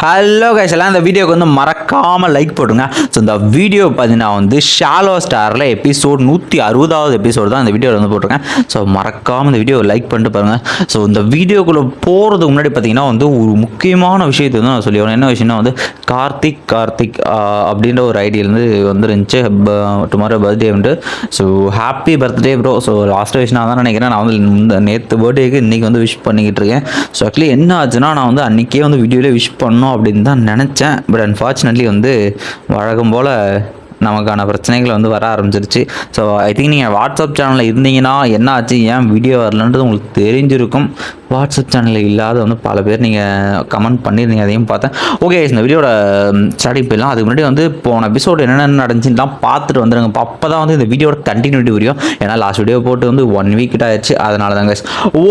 Hello guys எல்லாம் இந்த வீடியோக்கு வந்து மறக்காமல் லைக் போடுங்க. ஸோ இந்த வீடியோ பார்த்தீங்கன்னா வந்து ஷாலோ ஸ்டாரில் எபிசோட் நூற்றி அறுபதாவது எபிசோடு தான் இந்த வீடியோவில் வந்து போட்டிருக்கேன். ஸோ மறக்காமல் இந்த வீடியோ லைக் பண்ணிட்டு பாருங்கள் ஸோ இந்த வீடியோக்குள்ளே போகிறதுக்கு முன்னாடி பார்த்தீங்கன்னா வந்து ஒரு முக்கியமான விஷயத்தை வந்து நான் சொல்லி என்ன விஷயம்னா வந்து கார்த்திக் கார்த்திக் அப்படின்ற ஒரு ஐடியிலேருந்து வந்துருந்துச்சு. டுமாரோ பர்த்டே வந்து so happy birthday bro so last விஷயம் நான் தான் நினைக்கிறேன். நான் வந்து இந்த நேற்று பர்த்டேக்கு இன்றைக்கி வந்து விஷ் பண்ணிக்கிட்டு இருக்கேன். ஸோ ஆக்சுவலி என்ன ஆச்சுன்னா நான் வந்து அன்றைக்கே வந்து வீடியோவில் விஷ் பண்ணோம். அப்படின்னு தான் நினச்சேன். பட் அன்ஃபார்ச்சுனேட்லி வந்து வழக்கம் போல் நமக்கான பிரச்சனைகள் வந்து வர ஆரம்பிச்சிருச்சு. ஸோ ஐ திங்க் நீங்கள் வாட்ஸ்அப் சேனலில் இருந்தீங்கன்னா என்ன ஆச்சு ஏன் வீடியோ வரலன்றது உங்களுக்கு தெரிஞ்சிருக்கும். வாட்ஸ்அப் சேனலில் இல்லாத வந்து பல பேர் நீங்கள் கமெண்ட் பண்ணியிருந்தீங்க அதையும் பார்த்தேன். ஓகே இந்த வீடியோட ஸ்டார்டிங் போயிடலாம் அதுக்கு முன்னாடி வந்து போன எபிசோடு என்னென்ன நடந்துச்சுலாம் பார்த்துட்டு வந்துருங்க. அப்போ தான் வந்து இந்த வீடியோட கண்டினியூட்டி வரையும் ஏன்னா லாஸ்ட் வீடியோ போட்டு வந்து ஒன் வீக் கிட்ட ஆயிடுச்சு. அதனால தாங்க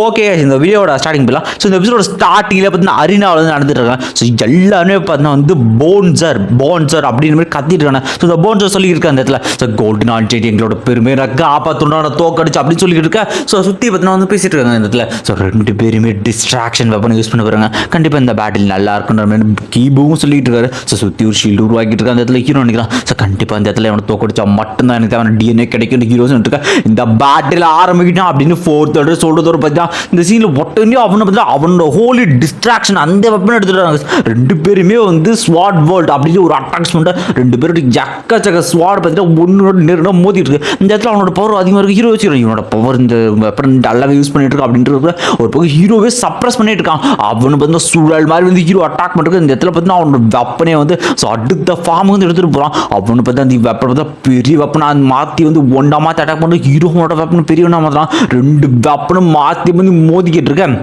ஓகே இந்த வீடியோட ஸ்டார்டிங் போயிடலாம் ஸோ இந்த எபிசோட ஸ்டார்டிங்கில் பார்த்தீங்கன்னா அரினாவில் வந்து நடந்துட்டு இருக்காங்க. ஸோ எல்லாருமே பார்த்தீங்கன்னா வந்து போன்சர் போன்சர் அப்படின்னு மாதிரி கத்திட்டு இருக்காங்க. ஸோ இந்த போன்சர் சொல்லியிருக்க அந்த இடத்துல ஸோ கோல்டன் ஆன்டி எங்களோட பெருமை காப்பாற்றுனா தோக்கடிச்சு அப்படின்னு சொல்லிட்டு இருக்க. ஸோ சுற்றி பார்த்தீங்கன்னா வந்து பேசிட்டு இருக்காங்க இந்த இடத்துல. ஸோ ரெண்டு பேருமே டிஸ்ட்ராக்ஷன் வெப்பன் யூஸ் பண்ண போகிறாங்க கண்டிப்பாக இந்த பேட்டில் நல்லா இருக்குன்ற மாதிரி கீபும் சொல்லிட்டு இருக்காரு. ஸோ சுற்றி ஒரு ஷீல்டு உருவாக்கிட்டு இருக்க அந்த இடத்துல ஹீரோ நினைக்கலாம் ஸோ கண்டிப்பாக அந்த இடத்துல அவனை தோக்கடிச்சா மட்டும்தான் எனக்கு அவன் டிஎன்ஏ கிடைக்கும். ஹீரோஸ் இருக்கா இந்த பேட்டில் ஆரம்பிக்கிட்டான் அப்படின்னு ஃபோர்த் ஆர்டர் சொல்றதோட பார்த்தா இந்த சீனில் ஒட்டனே அவனை பார்த்தா அவனோட ஹோலி டிஸ்ட்ராக்ஷன் அந்த வெப்பன் எடுத்துட்டாங்க ரெண்டு பேருமே வந்து ஸ்வாட் வேர்ல்ட் அப்படின்னு ஒரு அட்டாக்ஸ் பண்ணிட்டு ரெண்டு பேரும் சக்க ஸ்வாட் பார்த்துட்டு ஒன்னோட நேரம் மோதிட்டு இருக்கு. இந்த இடத்துல அவனோட பவர் அதிகமாக இருக்கு. ஹீரோ வச்சுக்கிறோம் இவனோட பவர் இந்த வெப்பன் நல்லாவே யூஸ் பண்ணிட்டு இருக்கா அப்படின்றது ஒரு பக்கம் ஹீரோவே சப்ரஸ் பண்ணிட்டு இருக்கான். அவனுக்கு வந்து சூழல் மாதிரி வந்து ஹீரோ அட்டாக் பண்ணுறது இந்த இடத்துல பார்த்தீங்கன்னா அவனோட வெப்பனே வந்து ஸோ அடுத்த ஃபார்ம் வந்து எடுத்துட்டு போகிறான் அவனு பார்த்து அந்த வெப்பன் பார்த்தா பெரிய வெப்பனை மாற்றி வந்து ஒன்றா மாற்றி அட்டாக் பண்ணி ஹீரோனோட வெப்பன் பெரியவனா மாற்றலாம் ரெண்டு வெப்பனும் மாற்றி வந்து மோதிக்கிட்டு இருக்கேன்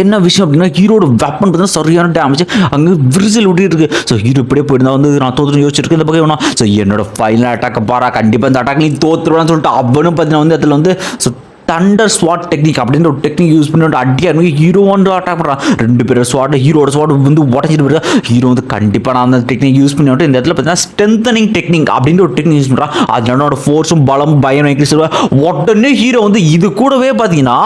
என்ன விஷயம் அப்படின்னா ஹீரோட வெப்பன் பார்த்தீங்கன்னா சரியான டேமேஜ் அங்கே விரிசல் விட்டுட்டு இருக்கு. ஸோ ஹீரோ இப்படியே போயிருந்தா வந்து நான் தோத்துட்டு யோசிச்சிருக்கேன் இந்த பக்கம் வேணும் ஸோ என்னோட ஃபைனல் அட்டாக் பாரா கண்டிப்பாக இந்த அட்டாக் நீ தோத்துருவான்னு சொல்லிட்டு அவனும் பார்த்தீங்கன்னா வந்து அதில் வந்து ஸோ தண்டர் ஸ்வாட் டெக்னிக் அப்படின்ற ஒரு டெக்னிக் யூஸ் பண்ணி அடியாக இருக்கு ஹீரோ வந்து அட்டாக் பண்ணுறான் ரெண்டு பேரும் ஸ்வாட் ஹீரோட ஸ்வாட் வந்து உடச்சிட்டு போயிருக்கா ஹீரோ வந்து கண்டிப்பாக நான் அந்த டெக்னிக் யூஸ் பண்ணி இந்த இடத்துல பார்த்தீங்கன்னா ஸ்ட்ரென்தனிங் டெக்னிக் அப்படின்ற ஒரு டெக்னிக் யூஸ் பண்ணுறான் அதனோட ஃபோர்ஸும் பலம் பயம் சொல்லுவேன் உடனே ஹீரோ வந்து இது கூடவே பார்த்தீங்கன்னா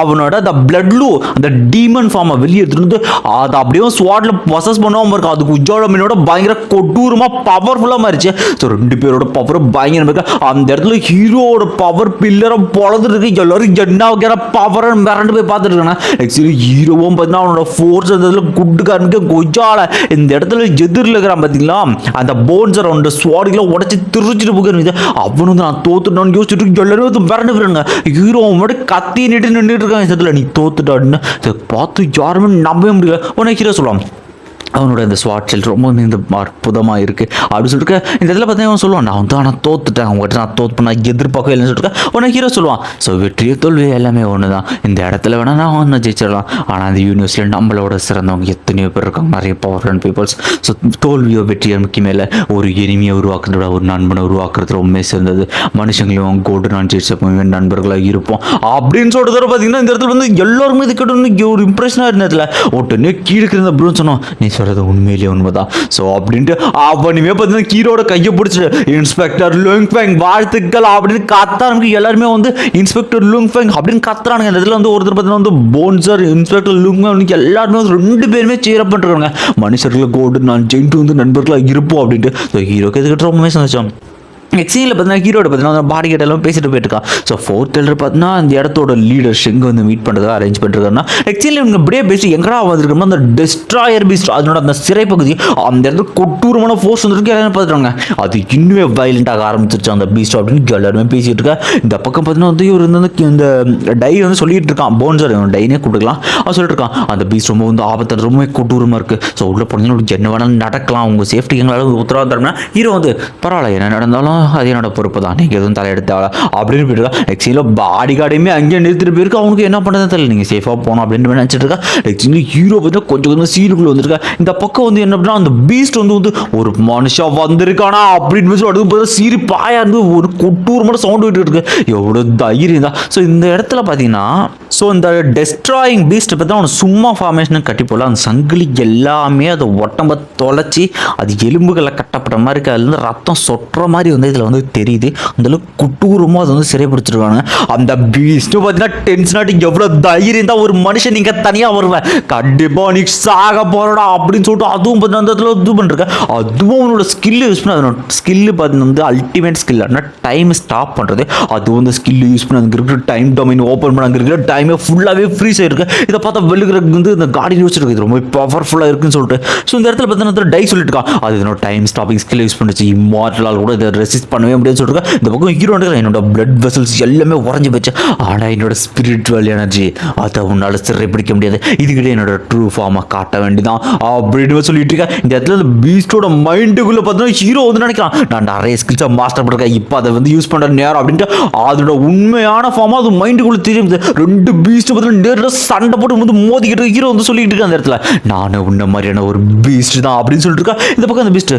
அவனோட அந்த பிளட்லூ அந்த டீமன் ஃபார்மை வெளியே எடுத்துட்டு வந்து அதை அப்படியே ஸ்வாட்ல ப்ரொசஸ் பண்ணாமல் இருக்கும் அதுக்கு உஜ்ஜோட மீனோட பயங்கர கொடூரமாக பவர்ஃபுல்லாக மாறிச்சு ஸோ ரெண்டு பேரோட பவர் பயங்கரமாக இருக்கு. அந்த இடத்துல ஹீரோவோட பவர் பில்லரை பொழந்துட்டு இருக்கு. எல்லாரும் என்ன வைக்கிற பவர்னு மிரண்டு போய் பார்த்துட்டு ஆக்சுவலி ஹீரோவும் பார்த்தீங்கன்னா அவனோட ஃபோர்ஸ் அந்த இடத்துல குட்டுக்காரனுக்கு கொஜால இந்த இடத்துல எதிரில் இருக்கிறான் பார்த்தீங்களா? அந்த போன்ஸர் அவனோட ஸ்வாடிலாம் உடச்சி திருச்சிட்டு போகிறது அவனு வந்து நான் தோத்துட்டோன்னு யோசிச்சுட்டு எல்லாரும் வந்து மிரண்டு போயிருங்க ஹீரோ மட்டும் கத்தி நிட்டு நின்றுட்டு இருக்கான் இந்த இடத்துல. நீ தோத்துட்டான்னு. பார்த்து யாருமே நம்பவே முடியல. உடனே ஹீரோ சொல்லலாம். அவனோட இந்த ஸ்வாட் ரொம்ப இந்த அற்புதமாக இருக்குது அப்படின்னு சொல்லிட்டு இந்த இடத்துல பார்த்தீங்கன்னா அவன் சொல்லுவான் நான் வந்து ஆனால் தோத்துட்டேன் அவங்ககிட்ட நான் தோத்து பண்ண எதிர்பார்க்கவே இல்லைன்னு சொல்லிட்டு உடனே ஹீரோ சொல்லுவான். ஸோ வெற்றியோ தோல்வி எல்லாமே ஒன்று தான் இந்த இடத்துல வேணால் நான் ஒன்று ஜெயிச்சிடலாம். ஆனால் அந்த யூனிவர்ஸில் நம்மளோட சிறந்தவங்க எத்தனையோ பேர் இருக்காங்க நிறைய பவர் பீப்புள்ஸ் ஸோ தோல்வியோ வெற்றியோ முக்கியமே இல்லை ஒரு எளிமையை உருவாக்குறதோட ஒரு நண்பனை உருவாக்குறது ரொம்ப சிறந்தது. மனுஷங்களையும் கோடு நான் ஜெயிச்சப்போ நண்பர்களாக இருப்போம் அப்படின்னு சொல்கிறத பார்த்தீங்கன்னா இந்த இடத்துல வந்து எல்லாருமே இது கிட்ட ஒரு இம்ப்ரெஷனாக இருந்ததில்ல ஒட்டுனே கீழே இருந்த ப்ரூன்னு சொன்னோம் நீ சொல்கிறது உண்மையிலேயே உண்மைதான். ஸோ அப்படின்ட்டு அவனுமே பார்த்தீங்கன்னா கீரோட கையை பிடிச்சிட்டு இன்ஸ்பெக்டர் லுங் ஃபேங் வாழ்த்துக்கள் அப்படின்னு கத்தானுக்கு எல்லாருமே வந்து இன்ஸ்பெக்டர் லுங் ஃபேங் அப்படின்னு கத்துறானுங்க. இந்த இதில் வந்து ஒருத்தர் பார்த்தீங்கன்னா வந்து போன்சர் இன்ஸ்பெக்டர் லுங்ஃபேங் எல்லாருமே வந்து ரெண்டு பேருமே சேரப் பண்ணுறாங்க மனுஷர்கள் கோடு நான் ஜெயின்ட்டு வந்து நண்பர்களாக இருப்போம் அப்படின்ட்டு. ஸோ ஹீரோக்கு எதுக்கிட்ட ரொம்பவே சந்தோஷம் எக்ஸீனில் பார்த்தீங்கன்னா ஹீரோட பார்த்தீங்கன்னா பாடி கேட் எல்லாம் பேசிட்டு போயிருக்கான் ஸோ ஃபோர்த் எல்டர் பார்த்தீங்கன்னா அந்த இடத்தோட லீடர் ஷெங்கு வந்து மீட் பண்ணுறதா அரேஞ்ச் பண்ணிருக்காருன்னா எக்ஸீனில் இவங்க அப்படியே பேசி எங்கடா வந்திருக்கோம்னா அந்த டிஸ்ட்ராயர் பீஸ்ட் அதனோட அந்த சிறை பகுதி அந்த இடத்துல கொட்டூரமான ஃபோர்ஸ் வந்துருக்கு எல்லாரும் பார்த்துருவாங்க அது இன்னுமே வயலண்டாக ஆரம்பிச்சிருச்சு அந்த பீஸ்ட் அப்படின்னு எல்லாருமே பேசிட்டு இருக்கா. இந்த பக்கம் பார்த்தீங்கன்னா வந்து இவர் வந்து இந்த டை வந்து சொல்லிட்டு இருக்கான். போன்சர் டைனே கொடுக்கலாம். அவன் சொல்லிட்டு இருக்கான் அந்த பீஸ்ட் ரொம்ப வந்து ஆபத்தில் ரொம்பவே கொட்டூரமாக இருக்குது ஸோ உள்ள போனீங்கன்னா என்ன வேணாலும் நடக்கலாம். உங்கள் சேஃப்டி எங்களால் உத்தரவாதம் தரணும்னா ஹீரோ வந்து பரவாயில்ல என்ன நடந்தாலும் அது என்னோட பொறுப்பு தான். நீங்கள் எதுவும் தலையெடுத்தால அப்படின்னு போயிட்டு நெக்ஸ்டில் பாடி கார்டையுமே அங்கேயே நிறுத்திட்டு போயிருக்கு? அவனுக்கு என்ன பண்ணுறது தெரியல. நீங்கள் சேஃபாக போகணும் அப்படின்னு நினச்சிட்டு இருக்கா? நெக்ஸ்ட் ஹீரோ வந்து கொஞ்சம் கொஞ்சம் சீனுக்குள்ளே வந்திருக்கா. இந்த பக்கம் வந்து என்ன அப்படின்னா அந்த பீஸ்ட் வந்து வந்து ஒரு மனுஷன் வந்திருக்கானா அப்படின்னு சொல்லி அடுத்து பார்த்தா சீரி பாயா இருந்து ஒரு கொட்டூரமான சவுண்ட் விட்டு இருக்கு. எவ்வளோ தைரியம் தான் ஸோ இந்த இடத்துல பார்த்தீங்கன்னா ஸோ இந்த டெஸ்ட்ராயிங் பீஸ்ட் பற்றி அவனை சும்மா ஃபார்மேஷனும் கட்டி போடலாம் அந்த சங்கிலி எல்லாமே அதை உடம்ப தொலைச்சி அது எலும்புகளை கட்டப்பட்ட மாதிரி இருக்கு. அதுலேருந்து ரத்தம் சொட்டுற மாதிரி வந்து இதில் வந்து தெரியுது அந்தளவுக்கு குட்டூரமாக அதை வந்து சிறைப்பிடிச்சிருக்காங்க அந்த பீஸ்ட்டு பார்த்தீங்கன்னா டென்ஷன் ஆட்டி எவ்வளோ தைரியம் தான் ஒரு மனுஷன் நீங்கள் தனியாக வருவேன். கண்டிப்பாக நீ சாக போகிறடா அப்படின்னு சொல்லிட்டு அதுவும் பார்த்தீங்கன்னா அந்த இடத்துல இது பண்ணிருக்கேன் அதுவும் அவனோட ஸ்கில்லு யூஸ் பண்ண அதனோட ஸ்கில்லு பார்த்தீங்கன்னா வந்து அல்டிமேட் ஸ்கில் ஆனால் டைம் ஸ்டாப் பண்ணுறது அது வந்து ஸ்கில் யூஸ் பண்ண அங்கே இருக்கிற டைம் டொமைன் ஓப்பன் பண்ண அங்கே இருக்கிற டைமே ஃபுல்லாகவே ஃப்ரீஸ் ஆயிருக்கு. இதை பார்த்தா வெளுக்கிறதுக்கு வந்து இந்த காடி வச்சிருக்கு. இது ரொம்ப பவர்ஃபுல்லாக இருக்குன்னு சொல்லிட்டு. ஸோ இந்த இடத்துல பார்த்தீங்கன்னா டை சொல்லிட்டு இருக்கா அது என்னோட டைம் ஸ்டாப்பிங் ஸ்கில் யூஸ் பண்ணிச்சு. இம்மார்டலால் கூட இதை ரெசிஸ்ட் பண்ணவே முடியாதுன்னு சொல்லிட்டு இந்த பக்கம் ஹீரோ என்னோட பிளட் வெசல்ஸ் எல்லாமே உறைஞ்சி போச்சு. ஆனால் என்னோட ஸ்பிரிச்சுவல் எனர்ஜி அதை உன்னால் சிறை பிடிக்க முடியாது. இதுக்கிட்ட என்னோட ட்ரூ ஃபார்மை காட்ட வேண்டியதான் அப்படின்னு சொல்லிட்டு இருக்கேன் இந்த இடத்துல இந்த பீஸ்டோட மைண்டுக்குள்ளே பார்த்தோன்னா ஹீரோ வந்து நினைக்கிறான். நான் நிறைய ஸ்கில்ஸை மாஸ்டர் பண்ணிருக்கேன். இப்போ அதை வந்து யூஸ் பண்ணுற நேரம் அப்படின்ட்டு அதோட உண்மையான ஃபார்மாக அது மைண்டுக்குள்ளே தெரியுது. ரெண்டு பீஸ்ட்டு பார்த்தீங்கன்னா நேரில் சண்டை போட்டு வந்து மோதிக்கிட்டு ஹீரோ வந்து சொல்லிட்டு இருக்கேன் அந்த இடத்துல. நான் உன்ன மாதிரியான ஒரு பீஸ்ட் தான் அப்படின்னு சொல்லிட்டு இருக்கா. இந்த பக்கம் அந்த பீஸ்ட்டு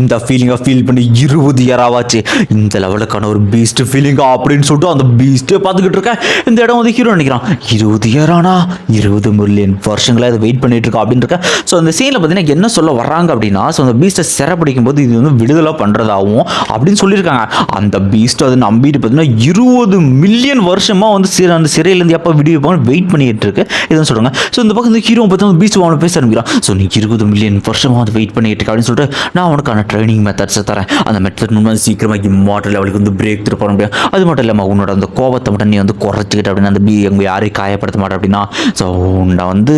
இந்த ஃபீலிங்கை ஃபீல் பண்ணி இருபது இயராவாச்சு இந்த லெவலுக்கான ஒரு பீஸ்ட் ஃபீலிங்கா அப்படின்னு சொல்லிட்டு அந்த பீஸ்ட்டே பார்த்துக்கிட்டு இருக்கேன். இந்த இடம் வந்து ஹீரோ நினைக்கிறான். இருபது இயரானா இருபது மில்லியன் வருஷங்களா இதை வெயிட் பண்ணிட்டு இருக்கா அப்படின்னு இருக்கேன். ஸோ அந்த சீனில் பார்த்தீங்கன்னா என்ன சொல்ல வர்றாங்க அப்படின்னா ஸோ அந்த பீஸ்ட்டை சிறப்பிடிக்கும் போது இது வந்து விடுதலை பண்ணுறதாகவும் அப்படின்னு சொல்லியிருக்காங்க. அந்த பீஸ்ட் அதை நம்பிட்டு பார்த்தீங்கன்னா இருபது மில்லியன் வருஷமாக வந்து சிற அந்த சிறையிலேருந்து எப்போ விடுவிப்பாங்க வெயிட் பண்ணிட்டு இருக்கு. இதுன்னு சொல்கிறாங்க ஸோ இந்த பக்கம் இந்த ஹீரோ பார்த்தா பீஸ்ட் அவனை பேச ஆரம்பிக்கிறான். ஸோ நீ இருபது மில்லியன் வருஷமாக வந்து வெயிட் பண்ணிட்டு இருக்க அப்படின்னு சொல்லிட்டு நான் உனக்கான ட்ரைனிங் மெத்தட்ஸை தரேன். அந்த மெத்தட் மூலமாக சீக்கிரமாக இம்மார்டல் லெவலுக்கு வந்து பிரேக் த்ரூ பண்ண முடியும். அது மட்டும் இல்லாமல் உன்னோட அந்த கோபத்தை மட்டும் நீ வந்து குறைச்சிக்கிட்ட அப்படின்னா அந்த பி எங்கள் யாரையும் காயப்படுத்த மாட்டேன் அப்படின்னா ஸோ உன்னை வந்து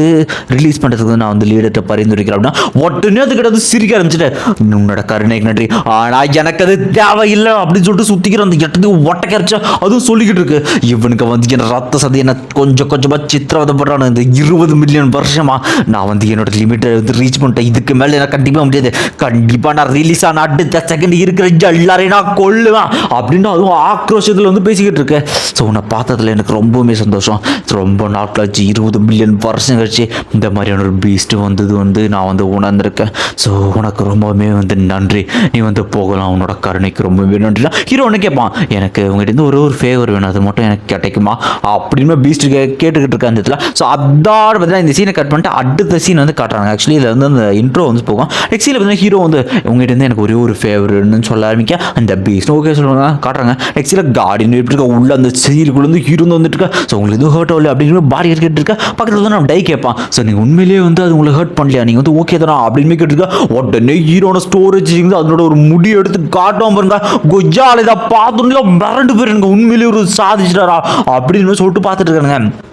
ரிலீஸ் பண்ணுறதுக்கு வந்து நான் வந்து லீடர்கிட்ட பரிந்துரைக்கிறேன் அப்படின்னா உடனே அதுக்கிட்ட வந்து சிரிக்க ஆரம்பிச்சிட்டேன். உன்னோட கருணைக்கு நன்றி. ஆனால் எனக்கு அது தேவையில்லை அப்படின்னு சொல்லிட்டு சுற்றிக்கிற அந்த இடத்துக்கு ஒட்டக்கரைச்சா அதுவும் சொல்லிக்கிட்டு இருக்கு. இவனுக்கு வந்து என் ரத்த சதி என்ன கொஞ்சம் கொஞ்சமாக சித்திரவதைப்படுறான் இந்த இருபது மில்லியன் வருஷமா நான் வந்து என்னோட லிமிட்டை வந்து ரீச் பண்ணிட்டேன். இதுக்கு மேலே எனக்கு கண்டிப்பாக முடியாது. கண்டிப்பாக ஆனால் ரிலீஸ் ஆன அடுத்த செகண்ட் இருக்கிற எல்லாரையும் நான் கொல்லுவேன். அப்படின்னு அதுவும் ஆக்ரோஷத்தில் வந்து பேசிக்கிட்டு இருக்கேன் ஸோ உன்னை பார்த்ததுல எனக்கு ரொம்பவுமே சந்தோஷம். ரொம்ப நாட்கள் நாட்களாச்சு. இருபது மில்லியன் வருஷம் கழிச்சு இந்த மாதிரியான ஒரு பீஸ்ட்டு வந்தது வந்து நான் வந்து உணர்ந்திருக்கேன். ஸோ உனக்கு ரொம்பவுமே வந்து நன்றி. நீ வந்து போகலாம். உன்னோட கருணைக்கு ரொம்பவே நன்றி. ஹீரோ ஒன்று கேட்பான். எனக்கு உங்ககிட்ட ஒரு ஒரு ஃபேவர் வேணும். அது மட்டும் எனக்கு கிடைக்குமா? அப்படின்னு பீஸ்ட் கே கேட்டுக்கிட்டு இருக்க அந்த இடத்துல ஸோ அதோட பார்த்தீங்கன்னா இந்த சீனை கட் பண்ணிட்டு அடுத்த சீன் வந்து காட்டுறாங்க. ஆக்சுவலி இதில் வந்து அந்த இன்ட்ரோ வந்து போகும். நெக்ஸ்ட் சீனில் பார்த்தீங்கன்னா ஹீரோ வந்து உங்ககிட்ட எனக்கு ஒரே ஒரு ஃபேவரட்னு சொல்ல ஆரம்பிக்க. அந்த பீஸ்ட் ஓகே சொல்லுவாங்க காட்டுறாங்க. நெக்ஸ்ட்டில் கார்டின் எப்படி இருக்கா உள்ள அந்த சீலுக்குள்ள இருந்து ஹீரோ வந்துட்டு இருக்கா? ஸோ உங்களுக்கு எதுவும் ஹர்ட் ஆகல அப்படின்னு பாடி கேட்டு இருக்கா பக்கத்தில் தான் நான் டை கேட்பான். ஸோ நீங்கள் உண்மையிலேயே வந்து அது உங்களுக்கு ஹர்ட் பண்ணலையா? நீங்கள் வந்து ஓகே தானா? அப்படின்னு கேட்டுருக்கா. உடனே ஹீரோட ஸ்டோரேஜ் வந்து அதனோட ஒரு முடி எடுத்து காட்டும் பாருங்க. கொஜால இதை பார்த்தோன்னா மிரண்டு பேர் உண்மையிலேயே ஒரு சாதிச்சிட்டாரா? அப்படின்னு சொல்லிட்டு பார்த்துட்டு இருக்காங்க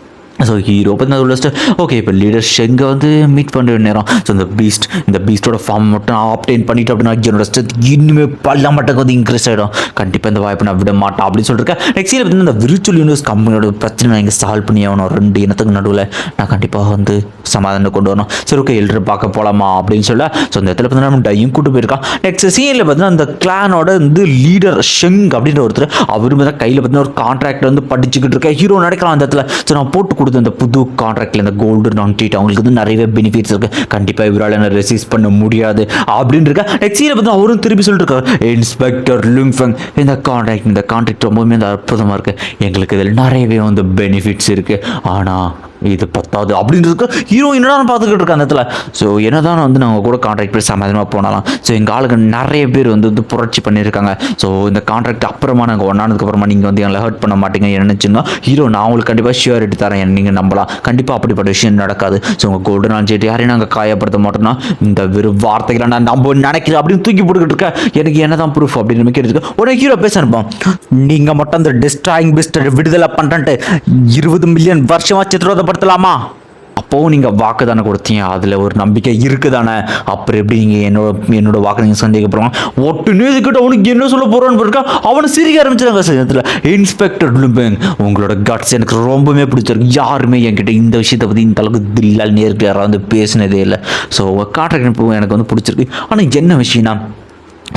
ஸோ ஹீரோ பற்றி நான் சொல்லிட்டு ஓகே இப்போ லீடர் ஷெங்கை வந்து மீட் பண்ணுற நேரம். ஸோ இந்த பீஸ்ட் இந்த பீஸ்டோட ஃபார்ம் மட்டும் நான் ஆப்டைன் பண்ணிட்டு அப்படின்னா என்னோட ஸ்ட்ரென்த் இன்னுமே பல்ல மட்டக்கு வந்து இன்க்ரீஸ் ஆகிடும் கண்டிப்பாக இந்த வாய்ப்பை நான் விட மாட்டேன் அப்படின்னு சொல்லியிருக்கேன் நெக்ஸ்ட் இயர் பார்த்தீங்கன்னா இந்த விர்ச்சுவல் யூனிவர்ஸ் கம்பெனியோட பிரச்சனை நான் இங்கே சால்வ் பண்ணி ஆகணும். ரெண்டு இனத்துக்கு நடுவில் நான் கண்டிப்பாக வந்து சமாதானம் கொண்டு வரணும். சரி ஓகே எல்லோரும் பார்க்க போகலாமா அப்படின்னு சொல்ல. ஸோ இந்த இடத்துல பார்த்தீங்கன்னா நம்ம டையும் கூட்டு போயிருக்கான். நெக்ஸ்ட் சீனில் பார்த்தீங்கன்னா அந்த கிளானோட வந்து லீடர் ஷெங் அப்படின்ற ஒருத்தர் அவரும் பார்த்தா கையில் பார்த்தீங்கன்னா ஒரு கான்ட்ராக்ட் வந்து படிச்சுக்கிட்டு இருக்கேன் ஹீரோ நடக்கலாம் அந்த இடத்துல. ஸோ நான் போட்டு கொடுத்த இந்த புது கான்ட்ராக்டில் இந்த கோல்டு நான் ட்ரீட் அவங்களுக்கு வந்து நிறையவே பெனிஃபிட்ஸ் இருக்குது கண்டிப்பாக இவரால் என்ன ரெசிஸ் பண்ண முடியாது. அப்படின்னு இருக்கா நெக்ஸ்ட் பார்த்து அவரும் திருப்பி சொல்லிட்டு இருக்காரு இன்ஸ்பெக்டர் லிம்ஃபங் இந்த கான்ட்ராக்ட் இந்த கான்ட்ராக்ட் ரொம்பவுமே இந்த அற்புதமாக இருக்குது எங்களுக்கு இதில் நிறையவே வந்து பெனிஃபிட்ஸ் இருக்குது ஆனால் இது பத்தாது அப்படின்றதுக்கு ஹீரோ என்னடா பார்த்துக்கிட்டு இருக்க அந்த இடத்துல ஸோ என்னதான் வந்து நாங்கள் கூட கான்ட்ராக்ட் பேர் சமாதானமாக போனாலாம். ஸோ எங்கள் ஆளுங்க நிறைய பேர் வந்து வந்து புரட்சி பண்ணியிருக்காங்க. ஸோ இந்த கான்ட்ராக்ட் அப்புறமா நாங்கள் ஒன்றானதுக்கு அப்புறமா நீங்கள் வந்து எங்களை ஹர்ட் பண்ண மாட்டீங்க. நினச்சிங்கன்னா ஹீரோ நான் உங்களுக்கு கண்டிப்பாக ஷியூரிட்டி தரேன். நீங்கள் நம்பலாம். கண்டிப்பாக அப்படிப்பட்ட விஷயம் நடக்காது. ஸோ உங்கள் கோல்டு நான் சொல்லிட்டு யாரையும் நாங்கள் காயப்படுத்த மாட்டோம்னா இந்த வெறும் வார்த்தைகளை நான் நம்ப நினைக்கிறேன் அப்படின்னு தூக்கி போட்டுக்கிட்டு இருக்கேன் எனக்கு என்னதான் ப்ரூஃப் அப்படின்னு நமக்கு இருக்கு. உடனே ஹீரோ பேச அனுப்போம் நீங்கள் மட்டும் அந்த டிஸ்ட்ராயிங் பிஸ்டர் விடுதலை பண்ணுறேன்ட்டு இருபது மில்லியன் வருஷமாக பயன்படுத்தலாமா? அப்போவும் நீங்கள் வாக்கு தானே கொடுத்தீங்க. அதில் ஒரு நம்பிக்கை இருக்குதானே? அப்புறம் எப்படி நீங்கள் என்னோட என்னோட வாக்கு நீங்கள் சந்தேகப்படுவாங்க ஒட்டு நேதுக்கிட்ட அவனுக்கு என்ன சொல்ல போகிறான்னு இருக்கா அவனை சிரிக்க ஆரம்பிச்சிருக்காங்க சமயத்தில் இன்ஸ்பெக்டர் லுபேங் உங்களோட கட்ஸ் எனக்கு ரொம்பவே பிடிச்சிருக்கு. யாருமே என்கிட்ட இந்த விஷயத்தை பற்றி இந்த அளவுக்கு தில்லால் நேருக்கு யாராவது வந்து பேசினதே இல்லை. ஸோ கான்ட்ராக்ட் எனக்கு வந்து பிடிச்சிருக்கு. ஆனால் என்ன விஷயம்னா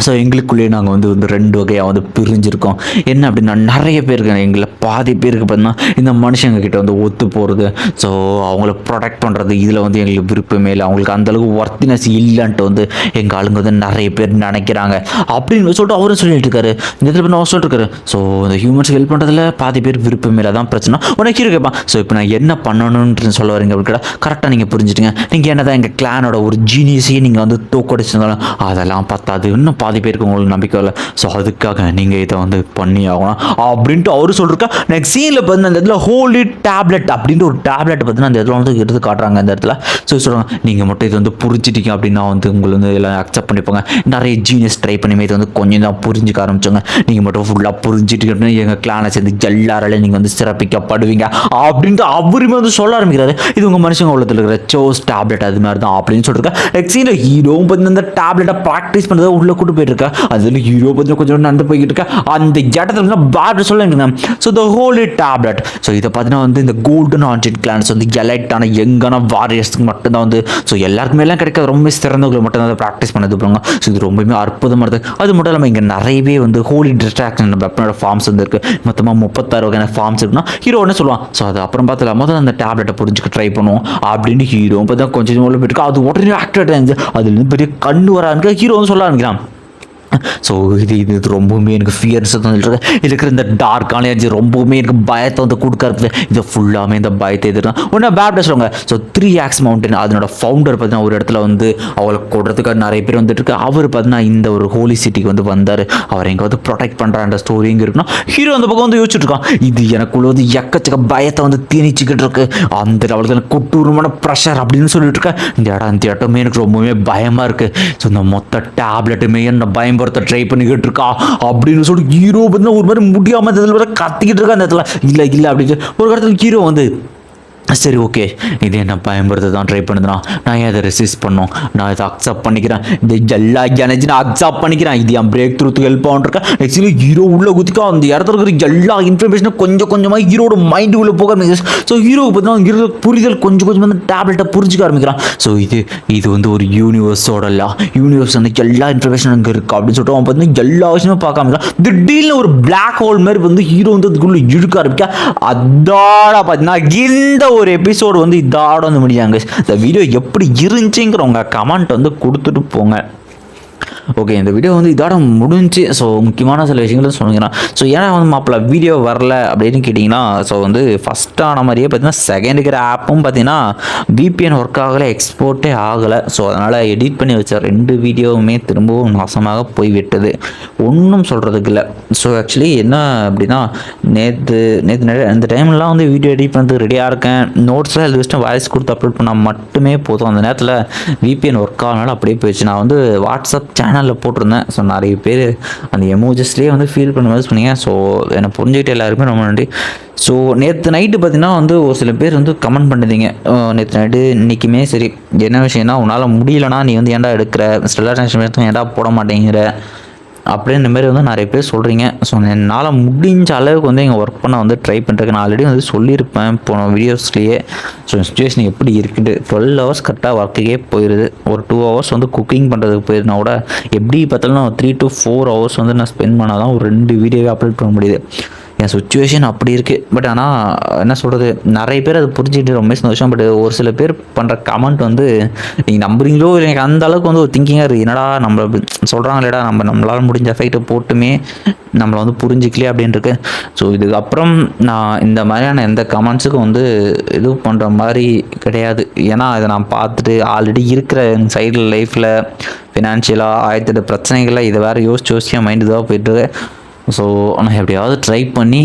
ஸோ எங்களுக்குள்ளேயே நாங்கள் வந்து வந்து ரெண்டு வகையாக வந்து பிரிஞ்சிருக்கோம். என்ன அப்படின்னா நிறைய பேருக்கு எங்களை பாதி பேருக்கு பார்த்தீங்கன்னா இந்த மனுஷங்க கிட்ட வந்து ஒத்து போகிறது ஸோ அவங்கள ப்ரொடெக்ட் பண்ணுறது இதில் வந்து எங்களுக்கு விருப்பமே இல்லை. அவங்களுக்கு அந்தளவுக்கு ஒர்த்தினஸ் இல்லைன்ட்டு வந்து எங்கள் ஆளுங்க வந்து நிறைய பேர் நினைக்கிறாங்க. அப்படின்னு சொல்லிட்டு அவரும் சொல்லிட்டு இருக்காரு. இந்த இதில் அவர் சொல்லிட்டு இருக்காரு. ஸோ இந்த ஹியூமன்ஸ் ஹெல்ப் பண்ணுறதுல பாதி பேர் விருப்பமே இல்லை. தான் பிரச்சனை. உனக்கு ஹீரோ கேட்பான் ஸோ இப்போ நான் என்ன பண்ணணுன்றது சொல்ல வரீங்க? அப்படின்னு கரெக்டாக நீங்கள் புரிஞ்சுட்டுங்க. நீங்கள் என்ன தான் எங்கள் கிளானோட ஒரு ஜீனியஸையும் நீங்கள் வந்து தோக்கடிச்சிருந்தாலும் அதெல்லாம் பத்தாது. இன்னும் பாதி பேருக்கு உங்களுக்கு நம்பிக்கை இல்லை. ஸோ அதுக்காக நீங்கள் இதை வந்து பண்ணி ஆகணும் அப்படின்ட்டு அவரு சொல்லிருக்கா நெக்ஸ்ட் சீனில் பார்த்தீங்கன்னா அந்த இடத்துல ஹோலி டேப்லெட் அப்படின்ட்டு ஒரு டேப்லெட் பார்த்தீங்கன்னா அந்த இடத்துல வந்து எடுத்து காட்டுறாங்க அந்த இடத்துல. ஸோ சொல்கிறாங்க நீங்கள் மட்டும் இது வந்து புரிஞ்சிட்டீங்க அப்படின்னா வந்து உங்களை வந்து எல்லாம் அக்செப்ட் பண்ணிப்பாங்க. நிறைய ஜீனியஸ் ட்ரை பண்ணி இது வந்து கொஞ்சம் தான் புரிஞ்சுக்க ஆரம்பிச்சோங்க நீங்கள் மட்டும் ஃபுல்லாக புரிஞ்சிட்டீங்க அப்படின்னா எங்கள் கிளானை சேர்ந்து எல்லாராலையும் நீங்கள் வந்து சிறப்பிக்கப்படுவீங்க. அப்படின்ட்டு அவருமே வந்து சொல்ல ஆரம்பிக்கிறாரு. இது உங்கள் மனுஷங்க உள்ளத்தில் இருக்கிற சோஸ் டேப்லெட் அது மாதிரி தான். அப்படின்னு சொல்லிருக்கேன் நெக்ஸ்ட் சீனில் ஹீரோவும் பார்த்தீங்கன்னா அந்த டேப்லெட்டை ப்ராக்டிஸ் பண்ணுறதை உள்ளே கூட்டு போயிட்டு அதில் ஹீரோ பார்த்தீங்கன்னா கொஞ்சம் நடந்து போய்கிட்டு இருக்கா அந்த இடத்துல வந்து பேட் சொல்லுங்க so the holy tablet so இதை பார்த்தீங்கன்னா வந்து இந்த கோல்டன் ஆன்ஜெட் கிளான்ஸ் வந்து எலைட்டான எங்கான வாரியர்ஸ்க்கு மட்டும்தான் வந்து ஸோ எல்லாருக்குமே எல்லாம் கிடைக்காது. ரொம்ப சிறந்தவங்களுக்கு மட்டும் தான் அதை ப்ராக்டிஸ் பண்ணது போகிறாங்க ஸோ இது ரொம்பவுமே அற்புதமானது அது மட்டும் இல்லாமல் இங்கே நிறையவே வந்து ஹோலி டிஸ்ட்ராக்ஷன் வெப்பனோட ஃபார்ம்ஸ் வந்து இருக்குது மொத்தமாக முப்பத்தாறு வகையான ஃபார்ம்ஸ் இருக்குன்னா ஹீரோ என்ன சொல்லுவான். ஸோ அது அப்புறம் பார்த்துல முதல்ல அந்த டேப்லெட்டை புரிஞ்சுக்க ட்ரை பண்ணுவோம். அப்படின்னு ஹீரோ இப்போ தான் கொஞ்சம் உள்ள போயிருக்கு அது உடனே ஆக்டிவேட் ஆயிருந்துச்சு அதுலேருந்து பெரிய கண்ணு வரான்னு ஹீரோ வந்து சொல்ல ஆரம்பிக்கிறான் ஸோ இது இது இது ரொம்பவுமே எனக்கு ஃபியர்ஸ் வந்துட்டு இருக்கிற இந்த டார்க்கான எனர்ஜி ரொம்பவுமே எனக்கு பயத்தை வந்து கொடுக்கறது இது ஃபுல்லாமே இந்த பயத்தை எதிர்தான் ஒன்றா பேப்டஸ் சொல்லுவாங்க ஸோ த்ரீ ஆக்ஸ் மவுண்டன் அதனோட ஃபவுண்டர் பார்த்தீங்கன்னா ஒரு இடத்துல வந்து அவளை கொடுறதுக்காக நிறைய பேர் வந்துட்டு இருக்கு அவர் பார்த்தீங்கன்னா இந்த ஒரு ஹோலி சிட்டிக்கு வந்து வந்தார். அவர் எங்கே வந்து ப்ரொடெக்ட் பண்ணுறான்ற ஸ்டோரி எங்கே இருக்குன்னா ஹீரோ அந்த பக்கம் வந்து யோசிச்சுட்டு இருக்கான். இது எனக்குள்ள வந்து எக்கச்சக்க பயத்தை வந்து திணிச்சுக்கிட்டு இருக்கு. அந்த லெவலுக்கு எனக்கு கொட்டூரமான ப்ரெஷர் அப்படின்னு சொல்லிட்டு இருக்கேன் இந்த இடம் அந்த இடமே எனக்கு ரொம்பவே பயமாக இருக்குது ஸோ இந்த மொத்த டேப்லெட்டுமே என்ன பயன்படுத்த ட்ரை பண்ணிக்கிட்டு இருக்கா அப்படின்னு சொல்லி ஹீரோ பார்த்தீங்கன்னா ஒரு மாதிரி முடியாமல் இதில் கத்திக்கிட்டு இருக்கா அந்த இடத்துல. இல்லை இல்லை அப்படின்னு ஒரு இடத்துல ஹீரோ வந்து சரி ஓகே இது என்ன பயன்படுத்த தான் ட்ரை பண்ணுதுனா நான் ஏன் அதை ரெசிஸ்ட் பண்ணோம்? நான் இதை அக்செப்ட் பண்ணிக்கிறேன். இந்த எல்லா எனர்ஜி நான் அக்செப்ட் பண்ணிக்கிறேன். இது என் பிரேக் த்ரூத்துக்கு ஹெல்ப் ஆகிருக்கேன் ஆக்சுவலி ஹீரோ உள்ளே குதிக்கா அந்த இடத்துல இருக்கிற எல்லா இன்ஃபர்மேஷனும் கொஞ்சம் கொஞ்சமாக ஹீரோட மைண்டு உள்ளே போக ஆரம்பிக்குது. ஸோ ஹீரோவுக்கு பார்த்தீங்கன்னா ஹீரோ புரிதல் கொஞ்சம் கொஞ்சமாக அந்த டேப்லெட்டை புரிஞ்சுக்க ஆரம்பிக்கிறான். ஸோ இது இது வந்து ஒரு யூனிவர்ஸோட இல்ல. யூனிவர்ஸ் வந்து எல்லா இன்ஃபர்மேஷன் அங்கே இருக்குது அப்படின்னு சொல்லிட்டு அவன் பார்த்தீங்கன்னா எல்லா விஷயமும் பார்க்க ஆரம்பிக்கிறான். திடீர்னு ஒரு பிளாக் ஹோல் மாதிரி வந்து ஹீரோ வந்து அதுக்குள்ளே இழுக்க ஆரம்பிக்க. அதோட பார்த்தீங்கன்னா இந்த ஒரு எபிசோடு வந்து இதோட வந்து முடியாங்க இந்த வீடியோ எப்படி இருந்துச்சுங்கிறவங்க கமெண்ட் வந்து கொடுத்துட்டு போங்க. ஓகே இந்த வீடியோ வந்து இதோட முடிஞ்சு ஸோ முக்கியமான சில விஷயங்களும் சொன்னீங்கன்னா ஸோ ஏன்னா வந்து மாப்பிள்ள வீடியோ வரல அப்படின்னு கேட்டிங்கன்னா ஸோ வந்து ஃபஸ்ட்டான மாதிரியே பார்த்தீங்கன்னா செகண்ட் இருக்கிற ஆப்பும் பார்த்தீங்கன்னா விபிஎன் ஒர்க் ஆகலை எக்ஸ்போர்ட்டே ஆகலை. ஸோ அதனால் எடிட் பண்ணி வச்ச ரெண்டு வீடியோவுமே திரும்பவும் நாசமாக போய் விட்டது ஒன்றும் சொல்கிறதுக்கு இல்லை. ஸோ ஆக்சுவலி என்ன அப்படின்னா நேற்று நேற்று நிறைய அந்த டைம்லாம் வந்து வீடியோ எடிட் பண்ணுறது ரெடியாக இருக்கேன். நோட்ஸ்லாம் எழுதி வச்சுட்டு வாய்ஸ் கொடுத்து அப்லோட் பண்ணால் மட்டுமே போதும். அந்த நேரத்தில் விபிஎன் ஒர்க் ஆகனால அப்படியே போயிடுச்சு. நான் வந்து வாட்ஸ்அப் சேனல் சேனலில் போட்டிருந்தேன். ஸோ நிறைய பேர் அந்த எமோஜஸ்லேயே வந்து ஃபீல் பண்ண மாதிரி சொன்னீங்க. ஸோ என்னை புரிஞ்சுக்கிட்டு எல்லாருக்குமே ரொம்ப நன்றி. ஸோ நேற்று நைட்டு பார்த்தீங்கன்னா வந்து ஒரு சில பேர் வந்து கமெண்ட் பண்ணிருந்தீங்க நேற்று நைட்டு இன்றைக்குமே சரி. என்ன விஷயம்னா உன்னால் முடியலனா நீ வந்து ஏன்டா எடுக்கிற? ஸ்டெல்லா டென்ஷன் ஏன்டா போட மாட்டேங்கிற? அப்படின்ற மாதிரி வந்து நிறைய பேர் சொல்கிறீங்க ஸோ என்னால் முடிஞ்ச அளவுக்கு வந்து இங்கே ஒர்க் பண்ண வந்து ட்ரை பண்ணுறதுக்கு நான் ஆல்ரெடி வந்து சொல்லியிருப்பேன் போன வீடியோஸ்லேயே ஸோ சுச்சுவேஷன் எப்படி இருக்குது? டுவெல் ஹவர்ஸ் கரெக்டாக ஒர்க்குக்கே போயிடுது ஒரு டூ ஹவர்ஸ் வந்து குக்கிங் பண்ணுறதுக்கு போயிருந்தா கூட எப்படி பார்த்தாலும் த்ரீ டு ஃபோர் ஹவர்ஸ் வந்து நான் ஸ்பெண்ட் பண்ணால் தான் ஒரு ரெண்டு வீடியோவே அப்லோட் பண்ண முடியுது. என் சுச்சுவேஷன் அப்படி இருக்குது பட் ஆனால் என்ன சொல்கிறது நிறைய பேர் அது புரிஞ்சுக்கிட்டு ரொம்ப சந்தோஷம். பட் ஒரு சில பேர் பண்ணுற கமெண்ட் வந்து நீங்கள் நம்புறீங்களோ இல்லை எனக்கு அந்த அளவுக்கு வந்து ஒரு திங்கிங்காக இருக்குது என்னடா நம்ம சொல்கிறாங்களேடா நம்ம நம்மளால் முடிஞ்ச எஃபெக்ட்டை போட்டுமே நம்மளை வந்து புரிஞ்சிக்கலையே அப்படின்ட்டு ஸோ இதுக்கப்புறம் நான் இந்த மாதிரியான எந்த கமெண்ட்ஸுக்கும் வந்து இது பண்ணுற மாதிரி கிடையாது. ஏன்னா இதை நான் பார்த்துட்டு ஆல்ரெடி இருக்கிற சைடில் லைஃப்பில் ஃபினான்ஷியலாக ஆயிரத்தெட்டு பிரச்சனைகளில் இதை வேறு யோசிச்சு யோசிச்சு மைண்டு தான் போயிட்டு ஸோ நான் எப்படியாவது ட்ரை பண்ணி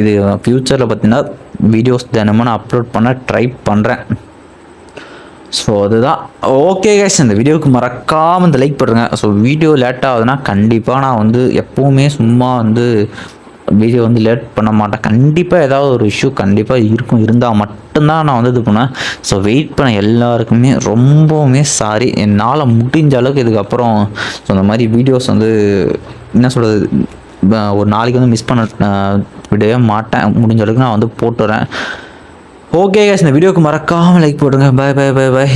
இது ஃப்யூச்சரில் பார்த்தீங்கன்னா வீடியோஸ் தினமும் நான் அப்லோட் பண்ண ட்ரை பண்ணுறேன் ஸோ அதுதான். ஓகே கேஸ் இந்த வீடியோவுக்கு மறக்காமல் இந்த லைக் பண்ணுறேங்க ஸோ வீடியோ லேட் ஆகுதுன்னா கண்டிப்பாக நான் வந்து எப்போவுமே சும்மா வந்து வீடியோ வந்து லேட் பண்ண மாட்டேன். கண்டிப்பாக ஏதாவது ஒரு இஷ்யூ கண்டிப்பாக இருக்கும். இருந்தால் மட்டும்தான் நான் வந்து இது பண்ணேன் ஸோ வெயிட் பண்ண எல்லாருக்குமே ரொம்பவுமே சாரி என்னால் முடிஞ்ச அளவுக்கு இதுக்கப்புறம் ஸோ இந்த மாதிரி வீடியோஸ் வந்து என்ன சொல்கிறது ஒரு நாளைக்கு வந்து மிஸ் பண்ண விடவே மாட்டேன். முடிஞ்ச அளவுக்கு நான் வந்து போட்டுறேன். ஓகே கேஸ் இந்த வீடியோக்கு மறக்காமல் லைக் போடுங்க. By by by by